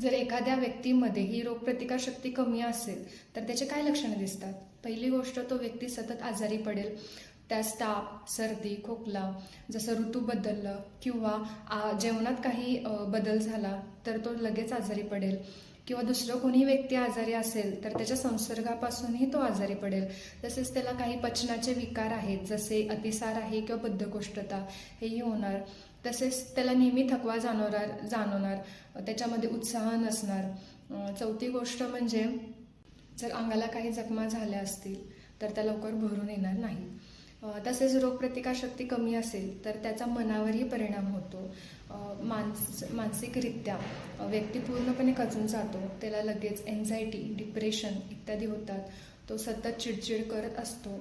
जर एखाद्या व्यक्तीमध्ये ही रोगप्रतिकारशक्ती कमी असेल तर त्याचे काय लक्षणं दिसतात? पहिली गोष्ट तो व्यक्ती सतत आजारी पडेल. त्यास ताप सर्दी खोकला जसं ऋतू बदललं किंवा आ, जेवणात काही बदल झाला तर तो लगेच आजारी पडेल. किंवा दुसरं कोणी व्यक्ती आजारी असेल तर त्याच्या संसर्गापासूनही तो आजारी पडेल. तसेच त्याला काही पचनाचे विकार आहेत जसे अतिसार आहे किंवा बद्धकोष्ठता हेही होणार. तसेच त्याला नेहमी थकवा जाणवणार जाणवणार. त्याच्यामध्ये उत्साह नसणार. चौथी गोष्ट म्हणजे जर अंगाला काही जखमा झाल्या असतील तर त्या लवकर भरून येणार नाही. तसेच रोगप्रतिकारशक्ती कमी असेल तर त्याचा मनावरही परिणाम होतो. मानस मानसिकरित्या व्यक्ती पूर्णपणे खचून जातो. त्याला लगेच एन्झायटी डिप्रेशन इत्यादी होतात. तो सतत चिडचिड करत असतो.